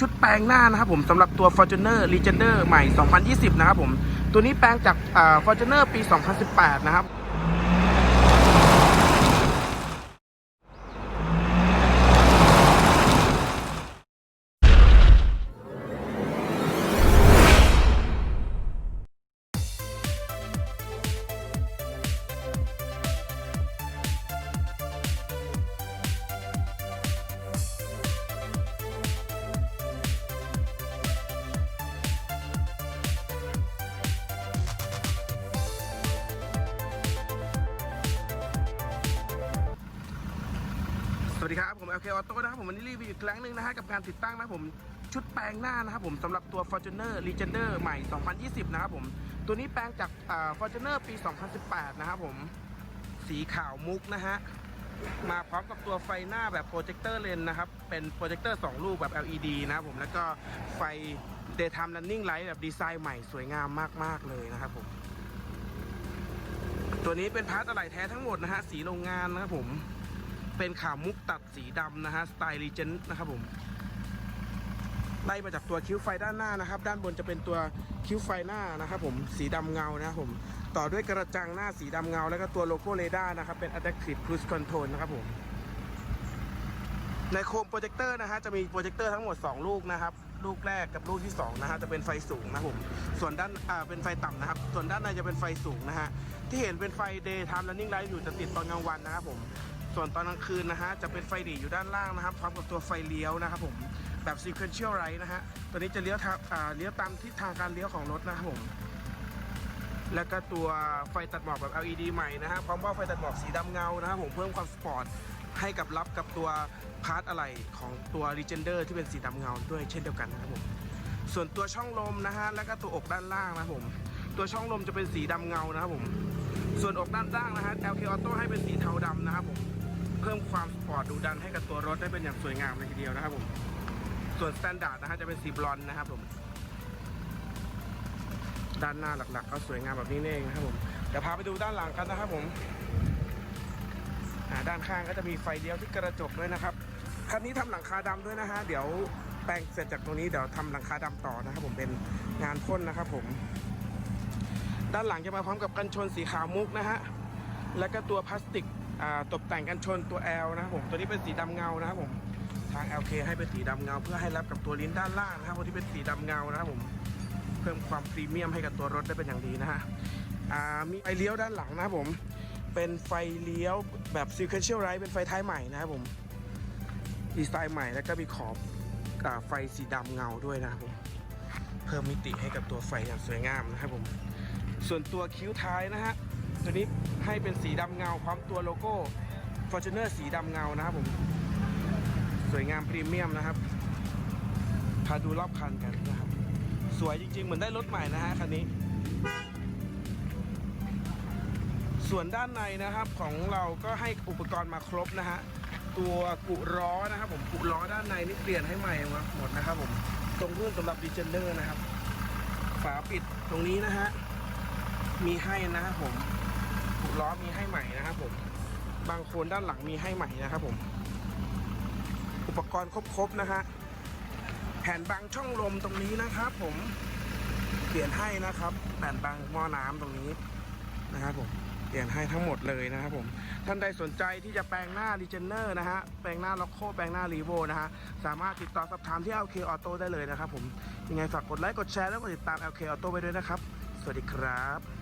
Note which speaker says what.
Speaker 1: ชุดแปลงหน้านะครับผมสำหรับตัว Fortuner Legender ใหม่ 2020 นะครับผม ตัวนี้แปลงจากอ่า Fortuner ปี 2018 นะครับ สวัสดีครับผม LK Auto นะครับผมวันนี้รีวิวอีกครั้งหนึ่งนะฮะกับการติดตั้งนะผมชุดแปลงหน้านะครับผมสำหรับตัว Fortuner Legender ใหม่ 2020 นะครับผมตัวนี้แปลงจากอ่า Fortuner ปี 2018 นะครับผมสีขาวมุกนะฮะมาพร้อมกับตัวไฟหน้าแบบโปรเจคเตอร์เลนนะครับเป็นโปรเจคเตอร์ 2 ลูกแบบ LED นะครับผมแล้วก็ไฟ Daytime Running Light แบบดีไซน์ใหม่สวยงามมาก ๆ เลยนะครับผมตัวนี้เป็นพาร์ทอะไหล่แท้ทั้งหมดนะฮะสีโรงงานนะครับผม เป็นขาวมุกตัดสีดำนะฮะสไตล์รีเจนต์นะครับผมไล่มาจากตัวคิ้วไฟด้านหน้านะครับ ด้านบนจะเป็นตัวคิ้วไฟหน้านะครับผมสีดำเงานะครับผมต่อด้วยกระจังหน้าสีดำเงา แล้วก็ตัวโลโก้เรดาร์นะครับเป็น Adaptive Cruise Control นะครับผมในโคมโปรเจคเตอร์นะฮะจะมีโปรเจคเตอร์ทั้งหมด 2 ลูกนะครับ ลูกแรกกับลูกที่2นะฮะจะเป็นไฟสูงนะครับผมส่วนด้านอ่าเป็นไฟต่ำนะครับ ส่วนด้านในจะเป็นไฟสูงนะฮะที่เห็นเป็นไฟ Daytime Running Light อยู่จะติดตอนกลางวันนะครับผม ส่วนตอนกลางคืนนะฮะจะเป็นไฟหลีอยู่ด้านล่างนะครับพร้อมกับตัวไฟเลี้ยวนะครับผมแบบ sequential right นะฮะตัวนี้จะเลี้ยวทางเลี้ยวตามทิศทางการเลี้ยวของรถนะครับผมแล้วก็ตัวไฟตัดหมอกแบบ LED ใหม่นะฮะพร้อมว่าไฟตัดหมอกสีดำเงานะครับผมเพิ่มความสปอร์ตให้กับรับกับตัวพาร์ทอะไหล่ของตัว Legender ที่เป็นสีดำเงาด้วยเช่นเดียวกันนะครับผมส่วนตัวช่องลมนะฮะแล้วก็ตัวอกด้านล่างนะครับผมตัวช่องลมจะเป็นสีดำเงานะครับผมส่วนอกด้านล่างนะฮะ LK Auto ให้เป็นสีเทาดำนะครับผม เพิ่มความสปอร์ตดูดันให้กับตัวรถได้เป็นอย่างสวยงามเลยทีเดียวนะครับผม ส่วนสแตนดาร์ดนะฮะจะเป็นสีบลอนด์นะครับผม ด้านหน้าหลักๆ ก็สวยงามแบบนี้นี่เองนะครับผมเดี๋ยวพาไปดูด้านหลังกันนะครับผมด้านข้างก็จะมีไฟเลี้ยวที่กระจกด้วยนะครับคันนี้ทำหลังคาดำด้วยนะฮะเดี๋ยวแปลงเสร็จจากตรงนี้เดี๋ยวทำหลังคาดำต่อนะครับ ผมเป็นงานพ่นนะครับ ผม ด้านหลังจะมาพร้อมกับกันชนสีขาวมุกนะฮะแล้วก็ตัวพลาสติก ตกแต่งกันชนตัว L นะครับผมตัวนี้เป็นสีดำเงานะครับผมทาง LK ให้เป็นสีดำเงา เพื่อให้รับกับตัวลิ้นด้านล่างนะครับตัวที่เป็นสีดำเงานะครับผมเพิ่มความพรีเมียมให้กับตัวรถได้เป็นอย่างดีนะฮะมีไฟเลี้ยวด้านหลังนะครับผมเป็นไฟเลี้ยวแบบ sequential right เป็นไฟท้ายใหม่นะครับผมดีไซน์ใหม่แล้วก็มีขอบอไฟสีดำเงาด้วยนะครับผมเพิ่มมิติให้กับตัวไฟอย่างสวยงามนะครับผมส่วนตัวคิ้วท้ายนะฮะ ตัวนี้ให้เป็นสีดำเงาพร้อมตัวโลโก้ Fortuner สีดำเงานะครับผม สวยงามพรีเมียมนะครับ พาดูรอบคันกันนะครับ สวยจริงๆ เหมือนได้รถใหม่นะฮะคันนี้ ส่วนด้านในนะครับของเราก็ให้อุปกรณ์มาครบนะฮะ ตัวกุล้อนะครับผม กุล้อด้านในนี่เปลี่ยนให้ใหม่มาหมดนะครับผม ตรงรุ่นสำหรับดีเจนเนอร์นะครับ ฝาปิดตรงนี้นะฮะ มีให้นะครับผม ล้อมีให้ใหม่นะครับผม บางคนด้านหลังมีให้ใหม่นะครับผม อุปกรณ์ครบๆนะฮะ แผ่นบังช่องลมตรงนี้นะครับผม เปลี่ยนให้นะครับ แผ่นบังหม้อน้ำตรงนี้นะครับผม เปลี่ยนให้ทั้งหมดเลยนะครับผม ท่านใดสนใจที่จะแปลงหน้า r e g e n e r นะฮะ แปลงหน้าล็อกโค แปลงหน้า r e v o นะฮะ สามารถติดต่อสอบถามที่ LK Auto ได้เลยนะครับผม ยังไงฝากกดไลค์ กดแชร์ แล้วกดติดตาม LK Auto ไว้ด้วยนะครับ สวัสดีครับ